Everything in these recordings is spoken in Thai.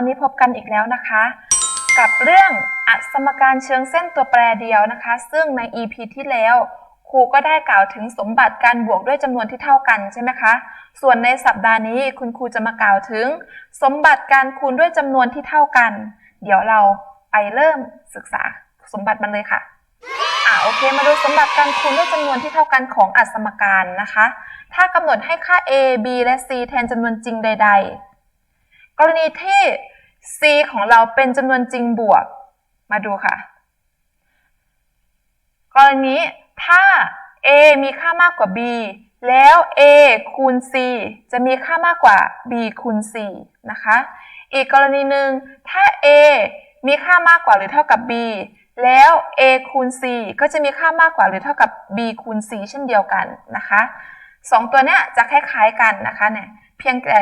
วันนี้พบกันอีกแล้วนะคะ กับเรื่องอสมการเชิงเส้นตัวแปรเดียวนะคะ ซึ่งใน EP ที่แล้วครูก็ได้กล่าวถึงสมบัติการบวกด้วยจำนวนที่เท่ากันใช่ไหมคะ ส่วนในสัปดาห์นี้คุณครูจะมากล่าวถึง สมบัติการคูณด้วยจำนวนที่เท่ากัน เดี๋ยวเราไปเริ่มศึกษาสมบัติมันเลยค่ะอ่าโอเคมาดูสมบัติการคูณด้วยจำนวนที่เท่ากันของอัสมการนะคะ ถ้ากำหนดให้ค่า a b และ c แทนจำนวนจริงใด ๆ กรณีที่ c ของเราเป็นจำนวนจริงบวก มาดูค่ะ กรณีถ้า a มีค่ามากกว่า b แล้ว a คูณ c จะมีค่ามากกว่า b คูณ c นะคะ อีกกรณีหนึ่งถ้า a มีค่ามากกว่าหรือเท่ากับ b แล้ว a คูณ c ก็จะมีค่ามากกว่าหรือเท่ากับ b คูณ c เช่นเดียวกันนะคะสองตัวเนี้ยจะคล้ายๆกันนะคะเนี่ย เพียงแต่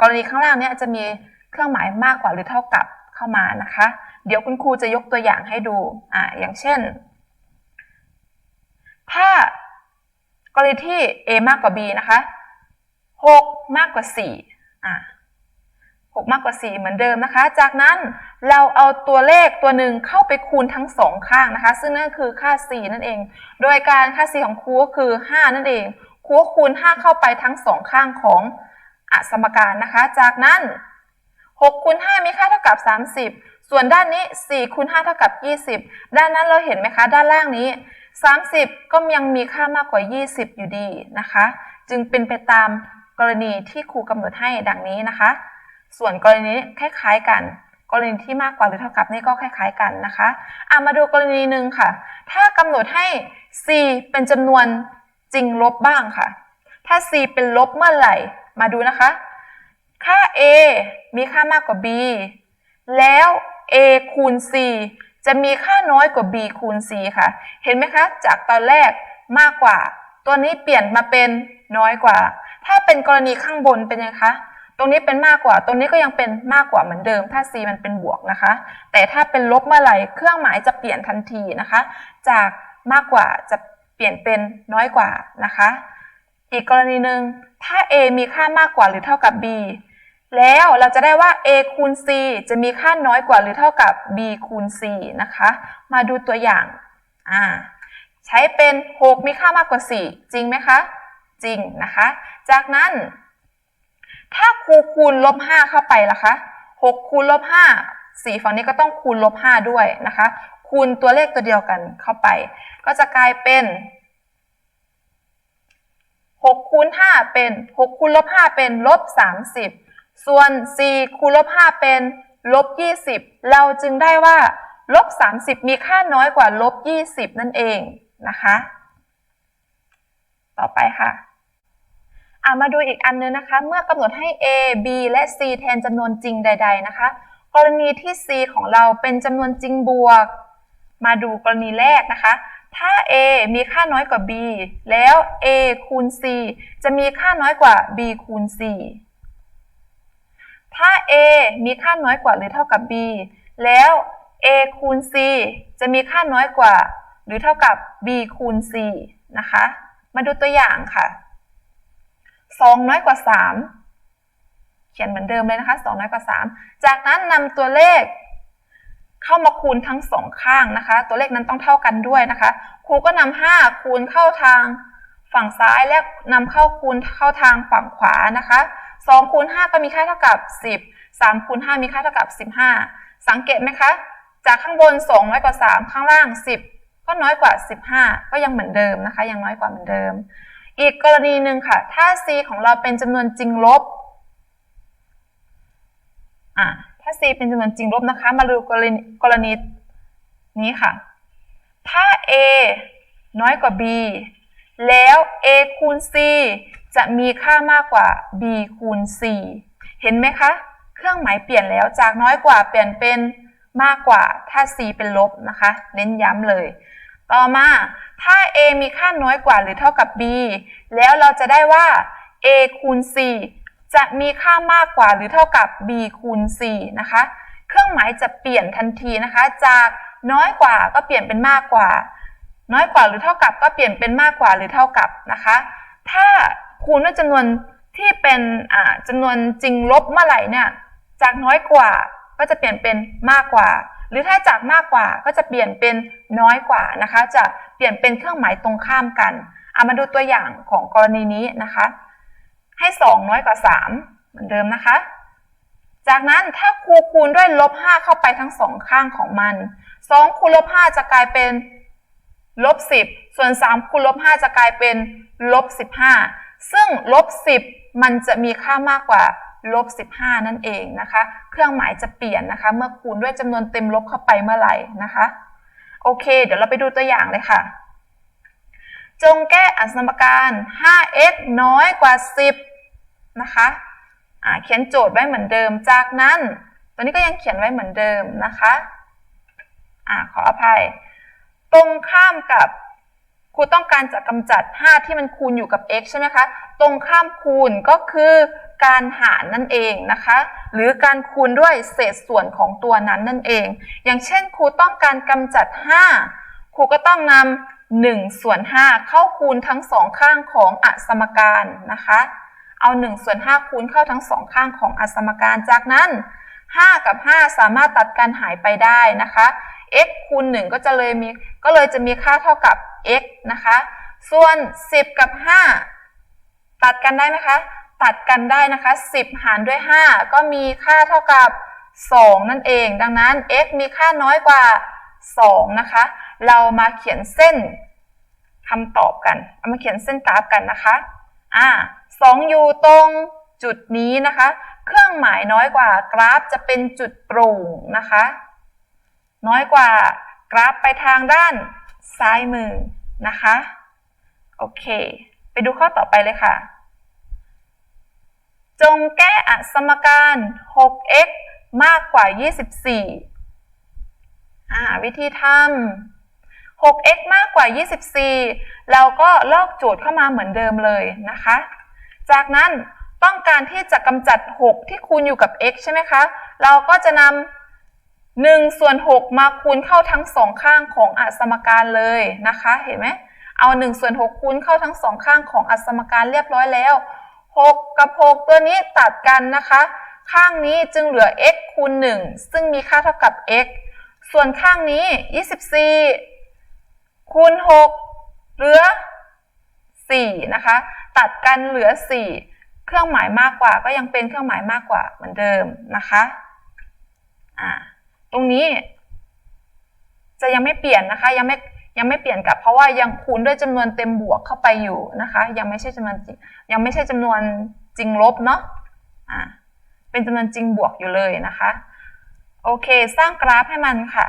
กรณีข้างล่างเนี้ยจะมีเครื่องหมายมากกว่าหรือเท่ากับเข้ามานะคะ เดี๋ยวคุณครูจะยกตัวอย่างให้ดูอ่าอย่างเช่น ถ้ากรณีที่ a มากกว่า b นะคะ6มากกว่า4อ่า6มากกว่า 4 เหมือนเดิมนะคะ จากนั้นเราเอาตัวเลขตัวหนึ่งเข้าไปคูณทั้งสองข้างนะคะ ซึ่งนั่นคือค่า 4 นั่นเอง โดยการค่า 4 ของครูก็คือ 5 นั่นเอง ครูคูณ 5 เข้าไปทั้งสองข้างของ อสมการนะคะ จากนั้น6คูณ5มีค่าเท่ากับ 30 ส่วนด้านนี้4คูณ5เท่ากับ 20 ด้านนั้นเราเห็นไหมคะ ด้านล่างนี้ 30 ก็ยังมีค่ามากกว่า 20 อยู่ดีนะคะ จึงเป็นไปตามกรณีที่ครูกำหนดให้ดังนี้นะคะ ส่วนกรณีคล้ายๆกัน กรณีที่มากกว่าหรือเท่ากับนี่ก็คล้าย ๆ กันนะคะอะมาดูกรณีหนึ่งค่ะ ถ้ากำหนดให้ c เป็นจำนวนจริงลบบ้างค่ะ ถ้า c เป็นลบเมื่อไหร่ มาดูนะคะ ค่า a มีค่ามากกว่า b แล้ว a คูณ c จะมีค่าน้อยกว่า b คูณ c ค่ะ เห็นไหมคะ จากตอนแรกมากกว่า ตัวนี้เปลี่ยนมาเป็นน้อยกว่า ถ้าเป็นกรณีข้างบนเป็นยังไงคะ ตรงนี้เป็นมากกว่า ตรงนี้ก็ยังเป็นมากกว่าเหมือนเดิม ถ้า c มันเป็นบวกนะคะ แต่ถ้าเป็นลบเมื่อไหร่ เครื่องหมายจะเปลี่ยนทันทีนะคะ จากมากกว่าจะเปลี่ยนเป็นน้อยกว่านะคะ อีกกรณีหนึ่งถ้า a มีค่ามากกว่าหรือเท่ากับ b แล้วเราจะได้ว่า a คูณ c จะมีค่าน้อยกว่าหรือเท่ากับ b คูณ c นะคะ มาดูตัวอย่างอ่าใช้เป็น 6 มีค่ามากกว่า 4 จริงไหมคะ จริงนะคะ จากนั้น ถ้าครูคูณลบ 5 เข้าไปล่ะคะ6คูณลบ 5 4 ฝั่งนี้ก็ต้องคูณลบ 5 ด้วยนะคะ คูณตัวเลขตัวเดียวกันเข้าไป ก็จะกลายเป็น 6คูณ5เป็น 6คูณลบ5เป็นลบ30 ส่วน 4คูณลบ5เป็นลบ20 เราจึงได้ว่าลบ30 มีค่าน้อยกว่าลบ20 นั่นเองนะคะ ต่อไปค่ะอามาดูอีกอันนึงนะคะ เมื่อกำหนดให้ a b และ c แทนจำนวนจริงใด ๆ นะคะ กรณีที่ c ของเราเป็นจำนวนจริงบวก มาดูกรณีแรกนะคะ ถ้า a มีค่าน้อยกว่า b แล้ว a คูณ c จะมีค่าน้อยกว่า b คูณ c ถ้า a มีค่าน้อยกว่าหรือเท่ากับ b แล้ว a คูณ c จะมีค่าน้อยกว่า หรือเท่ากับ b คูณ c นะคะ มาดูตัวอย่างค่ะ 2 น้อยกว่า 3 เขียนเหมือนเดิมเลยนะคะ 2 น้อยกว่า 3 จากนั้นนำตัวเลข เข้ามาคูณทั้งสองข้างนะคะ ตัวเลขนั้นต้องเท่ากันด้วยนะคะ ครูก็นำ5คูณเข้าทางฝั่งซ้ายและนำเข้าคูณเข้าทางฝั่งขวานะคะ2คูณ5ก็มีค่าเท่ากับ 10 3คูณ5มีค่าเท่ากับ 15 สังเกตไหมคะ จากข้างบน2น้อยกว่า 3 ข้างล่าง 10 ก็น้อยกว่า 15 ก็ยังเหมือนเดิมนะคะ ยังน้อยกว่าเหมือนเดิม อีกกรณีหนึ่งค่ะ ถ้า c ของเราเป็นจำนวนจริงลบอะา c เป็นจำนวนจริงลบนะคะ มาดูกรณีกรณีนี้ค่ะ ถ้า a น้อยกว่า b แล้ว a คูณ c จะมีค่ามากกว่า b คูณ c เห็นไหมคะ เครื่องหมายเปลี่ยนแล้วจากน้อยกว่าเปลี่ยนเป็นมากกว่า ถ้า c เป็นลบนะคะ เน้นย้ำเลย ต่อมา ถ้า a มีค่าน้อยกว่าหรือเท่ากับ b แล้วเราจะได้ว่า a คูณ c จะมีค่ามากกว่าหรือเท่ากับ b คูณ c นะคะ เครื่องหมายจะเปลี่ยนทันทีนะคะ จากน้อยกว่าก็เปลี่ยนเป็นมากกว่า น้อยกว่าหรือเท่ากับก็เปลี่ยนเป็นมากกว่าหรือเท่ากับนะคะ ถ้าคูณด้วยจำนวนที่เป็นจำนวนจริงลบเมื่อไหร่เนี่ย จากน้อยกว่าก็จะเปลี่ยนเป็นมากกว่า หรือถ้าจากมากกว่าก็จะเปลี่ยนเป็นน้อยกว่านะคะ จะเปลี่ยนเป็นเครื่องหมายตรงข้ามกันเอามาดูตัวอย่างของกรณีนี้นะคะ ให้ 2 น้อยกว่า 3 เหมือนเดิมนะคะ จากนั้นถ้าครูคูณด้วยลบ 5 เข้าไปทั้งสองข้างของมัน 2 คูณลบ 5 จะกลายเป็นลบ 10 ส่วน 3 คูณลบ 5 จะกลายเป็นลบ 15 ซึ่งลบ 10 มันจะมีค่ามากกว่าลบ 15 นั่นเองนะคะ เครื่องหมายจะเปลี่ยนนะคะ เมื่อคูณด้วยจำนวนเต็มลบเข้าไปเมื่อไหร่นะคะ โอเค เดี๋ยวเราไปดูตัวอย่างเลยค่ะ จงแก้อัสมการ 5x น้อยกว่า 10 นะคะเขียนโจทย์ไว้เหมือนเดิม จากนั้น ตัวนี้ก็ยังเขียนไว้เหมือนเดิมนะคะอ่าขออภัย ตรงข้ามกับครูต้องการจะกำจัด 5 ที่มันคูณอยู่กับ x ใช่ไหมคะ ตรงข้ามคูณก็คือการหารนั่นเองนะคะ หรือการคูณด้วยเศษส่วนของตัวนั้นนั่นเอง อย่างเช่นครูต้องการกำจัด 5 ครูก็ต้องนำ1ส่วน5เข้าคูณทั้งสองข้างของอสมการนะคะ เอา1ส่วน5คูณเข้าทั้งสองข้างของอสมการ จากนั้น 5 กับ 5 สามารถตัดกันหายไปได้นะคะ x คูณ 1 ก็จะเลยมีก็เลยจะมีค่าเท่ากับ x นะคะ ส่วน 10 กับ 5 ตัดกันได้ไหมคะ ตัดกันได้นะคะ 10 หารด้วย 5 ก็มีค่าเท่ากับ 2 นั่นเอง ดังนั้น x มีค่าน้อยกว่า 2 นะคะ เรามาเขียนเส้นคำตอบกัน เอามาเขียนเส้นกราฟกันนะคะ อ่า 2 อยู่ตรงจุดนี้นะคะ เครื่องหมายน้อยกว่ากราฟจะเป็นจุดโปร่งนะคะ น้อยกว่ากราฟไปทางด้านซ้ายมือนะคะ โอเค ไปดูข้อต่อไปเลยค่ะ จงแก้อสมการ 6x มากกว่า 24 อ่า วิธีทำ 6x มากกว่า 24 เราก็ลอกโจทย์เข้ามาเหมือนเดิมเลยนะคะ จากนั้นต้องการที่จะกำจัด 6 ที่คูณอยู่กับ x ใช่ไหมคะ เราก็จะนำ1ส่วน 6 มาคูณเข้าทั้งสองข้างของอสมการเลยนะคะ เห็นไหมเอา1ส่วน6คูณเข้าทั้งสองข้างของอสมการเรียบร้อยแล้ว 6 กับ 6 ตัวนี้ตัดกันนะคะ ข้างนี้จึงเหลือ x คูณ 1 ซึ่งมีค่าเท่ากับ x ส่วนข้างนี้ 24คูณ 6 เหลือ 4 นะคะ ตัดกันเหลือ 4 เครื่องหมายมากกว่าก็ยังเป็นเครื่องหมายมากกว่าเหมือนเดิมนะคะอ่าตรงนี้ จะยังไม่เปลี่ยนนะคะ ยังไม่ยังไม่เปลี่ยนกับเพราะว่ายังคูณด้วยจำนวนเต็มบวกเข้าไปอยู่นะคะ ยังไม่ใช่จำนวนจริงยังไม่ใช่จำนวนจริงลบเนาะอ่าเป็นจำนวนจริงบวกอยู่เลยนะคะโอเค สร้างกราฟให้มันค่ะ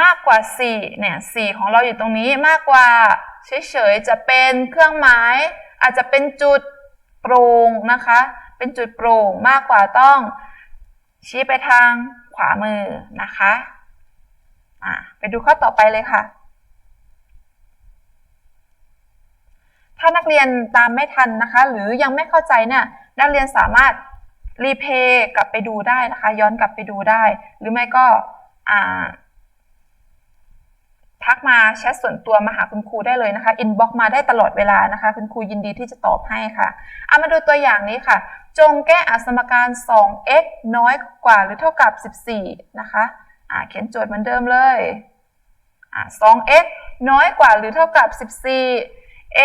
มากกว่า4เนี่ย4ของเราอยู่ตรงนี้มากกว่า เฉยๆจะเป็นเครื่องหมาย อาจจะเป็นจุดโปร่งนะคะ เป็นจุดโปร่งมากกว่าต้อง ชี้ไปทางขวามือนะคะะไปดูข้อต่อไปเลยค่ะ ถ้านักเรียนตามไม่ทันนะคะ หรือยังไม่เข้าใจเนี่ยนักเรียนสามารถรีเพย์กลับไปดูได้นะคะ ย้อนกลับไปดูได้ หรือไม่ก็อ่า ทักมาแชทส่วนตัวมาหาคุณครูได้เลยนะคะอินบ็อกมาได้ตลอดเวลานะคะ คุณครูยินดีที่จะตอบให้ค่ะเอามาดูตัวอย่างนี้ค่ะ จงแก้อสมการ 2x น้อยกว่าหรือเท่ากับ 14 นะคะเขียนโจทย์เหมือนเดิมเลยอ่า 2x น้อยกว่าหรือเท่ากับ 14 a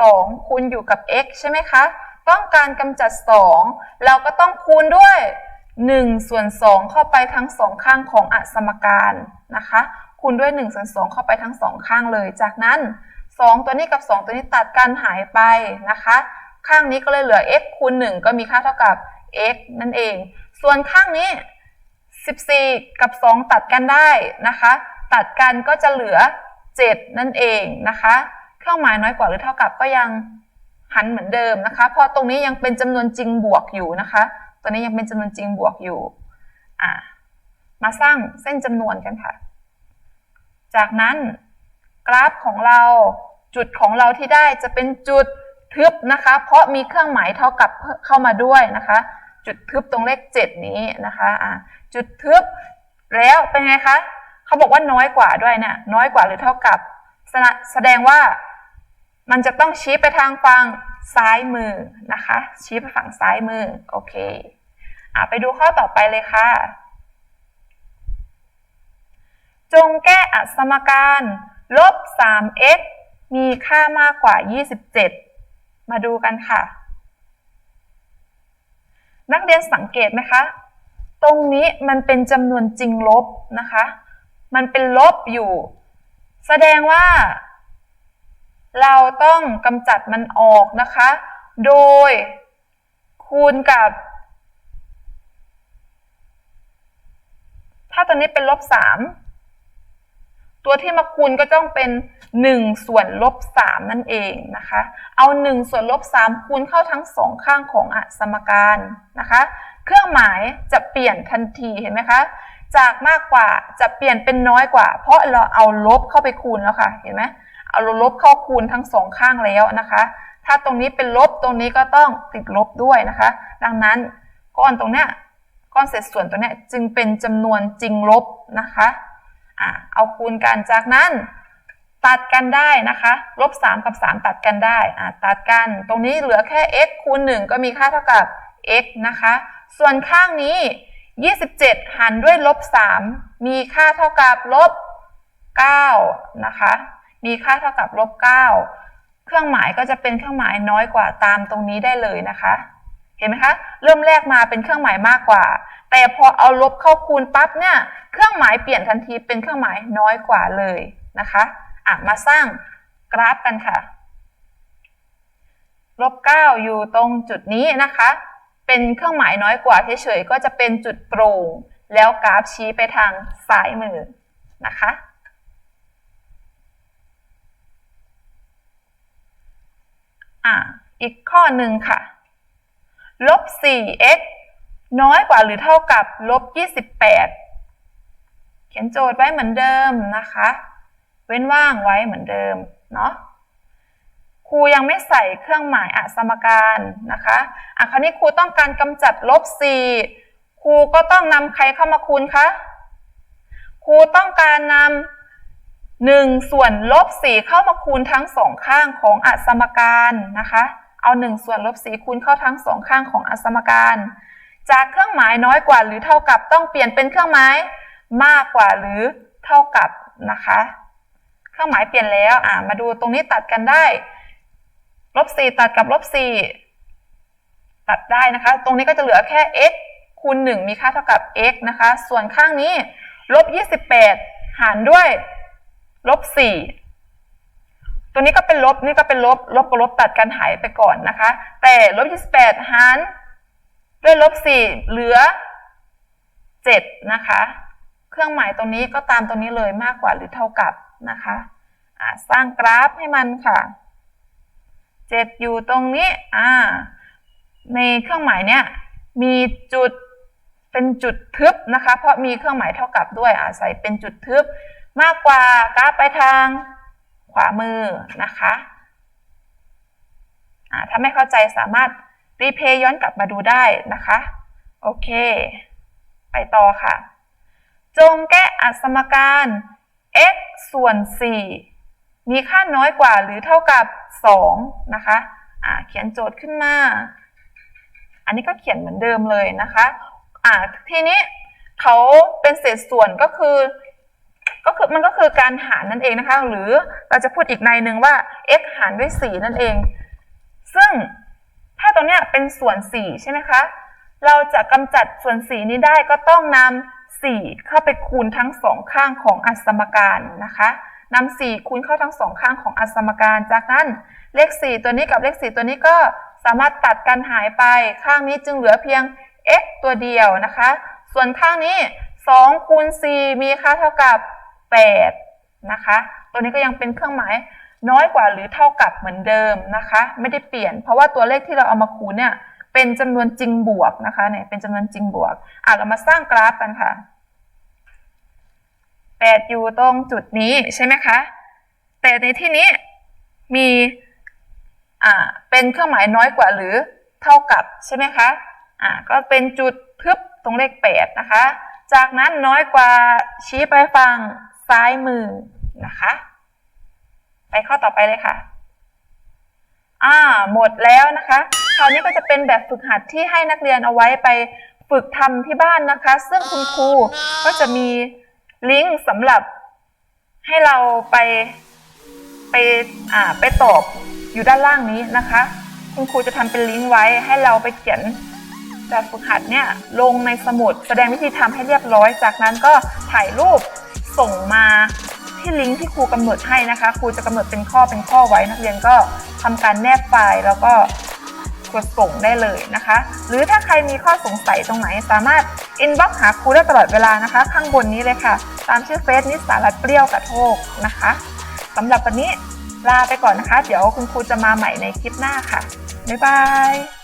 2คูณอยู่กับ x ใช่ไหมคะ ต้องการกำจัด 2 เราก็ต้องคูณด้วย1ส่วน2เข้าไปทั้งสองข้างของอสมการนะคะ คูณด้วย1ส่วน2เข้าไปทั้งสองข้างเลย จากนั้น 2 ตัวนี้กับ 2 ตัวนี้ตัดกันหายไปนะคะ ข้างนี้ก็เลยเหลือ x คูณ 1 ก็มีค่าเท่ากับ x นั่นเอง ส่วนข้างนี้ 14 กับ 2 ตัดกันได้นะคะ ตัดกันก็จะเหลือ 7 นั่นเองนะคะ เครื่องหมายน้อยกว่าหรือเท่ากับก็ยังหันเหมือนเดิมนะคะ เพราะตรงนี้ยังเป็นจำนวนจริงบวกอยู่นะคะ ตัวนี้ยังเป็นจำนวนจริงบวกอยู่ อ่า มาสร้างเส้นจำนวนกันค่ะ จากนั้นกราฟของเราจุดของเราที่ได้จะเป็นจุดทึบนะคะ เพราะมีเครื่องหมายเท่ากับเข้ามาด้วยนะคะ จุดทึบตรงเลข 7 นี้นะคะอ่าจุดทึบแล้วเป็นไงคะเขาบอกว่าน้อยกว่าด้วยเนะี่ยน้อยกว่าหรือเท่ากับแสดงว่ามันจะต้องชี้ไปทางฝั่งซ้ายมือนะคะ ชี้ไปฝั่งซ้ายมือโอเคอไปดูข้อต่อไปเลยค่ะ จงแก้อัสมการลบ 3x มีค่ามากกว่า 27 มาดูกันค่ะ นักเรียนสังเกตไหมคะ ตรงนี้มันเป็นจำนวนจริงลบนะคะ มันเป็นลบอยู่ แสดงว่า เราต้องกำจัดมันออกนะคะ โดยคูณกับ ถ้าตัวนี้เป็นลบสาม ตัวที่มาคูณก็ต้องเป็น 1 ส่วนลบ 3 นั่นเองนะคะ เอา 1 ส่วนลบ 3 คูณเข้าทั้งสองข้างของอสมการนะคะ เครื่องหมายจะเปลี่ยนทันทีเห็นไหมคะ จากมากกว่าจะเปลี่ยนเป็นน้อยกว่า เพราะเราเอาลบเข้าไปคูณแล้วค่ะ เห็นไหมเอาลบเข้าคูณทั้งสองข้างแล้วนะคะ ถ้าตรงนี้เป็นลบตรงนี้ก็ต้องติดลบด้วยนะคะ ดังนั้นก้อนตรงเนี้ยก้อนเศษส่วนตัวเนี้ยจึงเป็นจำนวนจริงลบนะคะ อะเอาคูณกันจากนั้นตัดกันได้นะคะลบ3กับ 3 ตัดกันได้อะตัดกันตรงนี้เหลือแค่ x คูณ 1 ก็มีค่าเท่ากับ x นะคะ ส่วนข้างนี้ 27หันด้วยลบ 3 มีค่าเท่ากับลบ9นะคะ มีค่าเท่ากับลบ 9 เครื่องหมายก็จะเป็นเครื่องหมายน้อยกว่าตามตรงนี้ได้เลยนะคะ เห็นไหมคะ เริ่มแรกมาเป็นเครื่องหมายมากกว่า แต่พอเอาลบเข้าคูณปั๊บเนี่ย เครื่องหมายเปลี่ยนทันทีเป็นเครื่องหมายน้อยกว่าเลยนะคะอะมาสร้างกราฟกันค่ะ ลบ 9 อยู่ตรงจุดนี้นะคะ เป็นเครื่องหมายน้อยกว่าเฉยๆก็จะเป็นจุดโปร่ง แล้วกราฟชี้ไปทางซ้ายมือนะคะอะอีกข้อหนึ่งค่ะ ลบ 4x น้อยกว่าหรือเท่ากับลบ 28 เขียนโจทย์ไว้เหมือนเดิมนะคะ เว้นว่างไว้เหมือนเดิมเนาะครูยังไม่ใส่เครื่องหมายอสมการนะคะอะคราวนี้ครูต้องการกำจัดลบ 4 ครูก็ต้องนำใครเข้ามาคูณคะ ครูต้องการนำหนึ่งส่วนลบสี่เข้ามาคูณทั้งสองข้างของอสมการนะคะ เอาหนึ่งส่วนลบสี่คูณเข้าทั้งสองข้างของอสมการ จากเครื่องหมายน้อยกว่าหรือเท่ากับต้องเปลี่ยนเป็นเครื่องหมายมากกว่าหรือเท่ากับนะคะ เครื่องหมายเปลี่ยนแล้วอ่ามาดูตรงนี้ตัดกันได้ลบสี่ตัดกับลบสี่ตัดได้นะคะ ตรงนี้ก็จะเหลือแค่ x คูณ 1 มีค่าเท่ากับ x นะคะ ส่วนข้างนี้ลบ28 หารด้วยลบ4ตัวนี้ก็เป็นลบ นี่ก็เป็นลบ ลบกับลบตัดกันหายไปก่อนนะคะ แต่ลบ28 หาร ด้วยลบ4เหลือ7นะคะ เครื่องหมายตรงนี้ก็ตามตรงนี้เลยมากกว่าหรือเท่ากับนะคะะสร้างกราฟให้มันค่ะ7อยู่ตรงนี้อ่าในเครื่องหมายเนี้ยมีจุดเป็นจุดทึบนะคะ เพราะมีเครื่องหมายเท่ากับด้วยอาศัยเป็นจุดทึบมากกว่ากราฟไปทางขวามือนะคะถ้าไม่เข้าใจสามารถ รีเพย์ย้อนกลับมาดูได้นะคะ โอเค ไปต่อค่ะ จงแก้อัสมการ x ส่วน 4 มีค่าน้อยกว่าหรือเท่ากับ 2 นะคะอ่าเขียนโจทย์ขึ้นมา อันนี้ก็เขียนเหมือนเดิมเลยนะคะอ่าทีนี้เขาเป็นเศษส่วนก็คือ ก็คือมันก็คือการหารนั่นเองนะคะ หรือเราจะพูดอีกในหนึ่งว่า x หารด้วย 4 นั่นเอง ซึ่ง ตรงเนี้ยเป็นส่วน 4 ใช่ไหมคะ เราจะกำจัดส่วน 4 นี้ได้ก็ต้องนำ4 เข้าไปคูณทั้งสองข้างของอัสมการนะคะนำ4คูณเข้าทั้งสองข้างของอัสมการ จากนั้นเลข 4 ตัวนี้กับเลข 4 ตัวนี้ก็สามารถตัดกันหายไป ข้างนี้จึงเหลือเพียง x ตัวเดียวนะคะ ส่วนข้างนี้2คูณ4มีค่าเท่ากับ 8 นะคะ ตัวนี้ก็ยังเป็นเครื่องหมาย น้อยกว่าหรือเท่ากับเหมือนเดิมนะคะ ไม่ได้เปลี่ยน เพราะว่าตัวเลขที่เราเอามาคูณเนี่ยเป็นจำนวนจริงบวกนะคะเนี่ยเป็นจำนวนจริงบวกอะเรามาสร้างกราฟกันค่ะ8อยู่ตรงจุดนี้ใช่ไหมคะแต่ในที่นี้มีอ่าเป็นเครื่องหมายน้อยกว่าหรือเท่ากับใช่ไหมคะอ่าก็เป็นจุดทึบตรงเลข8นะคะ จากนั้นน้อยกว่าชี้ไปฝั่งซ้ายมือนะคะ ไปข้อต่อไปเลยค่ะ อ่า หมดแล้วนะคะคราวนี้ก็จะเป็นแบบฝึกหัดที่ให้นักเรียนเอาไว้ไปฝึกทำที่บ้านนะคะ ซึ่งคุณครูก็จะมีลิงก์สำหรับให้เราไปไปอ่าไปตอบอยู่ด้านล่างนี้นะคะ คุณครูจะทำเป็นลิงก์ไว้ให้เราไปเขียนแบบฝึกหัดเนี่ยลงในสมุดแสดงวิธีทำให้เรียบร้อย จากนั้นก็ถ่ายรูปส่งมา ที่ลิงก์ที่ครูกำหนดให้นะคะ ครูจะกำหนดเป็นข้อเป็นข้อไว้ นักเรียนก็ทำการแนบไฟล์แล้วก็กดส่งได้เลยนะคะ หรือถ้าใครมีข้อสงสัยตรงไหน สามารถ inbox หาครูได้ตลอดเวลานะคะ ข้างบนนี้เลยค่ะ ตามชื่อเฟซนิสารัตเปรี้ยวกระโทกนะคะสำหรับวันนี้ลาไปก่อนนะคะ เดี๋ยวคุณครูจะมาใหม่ในคลิปหน้าค่ะ บ๊ายบาย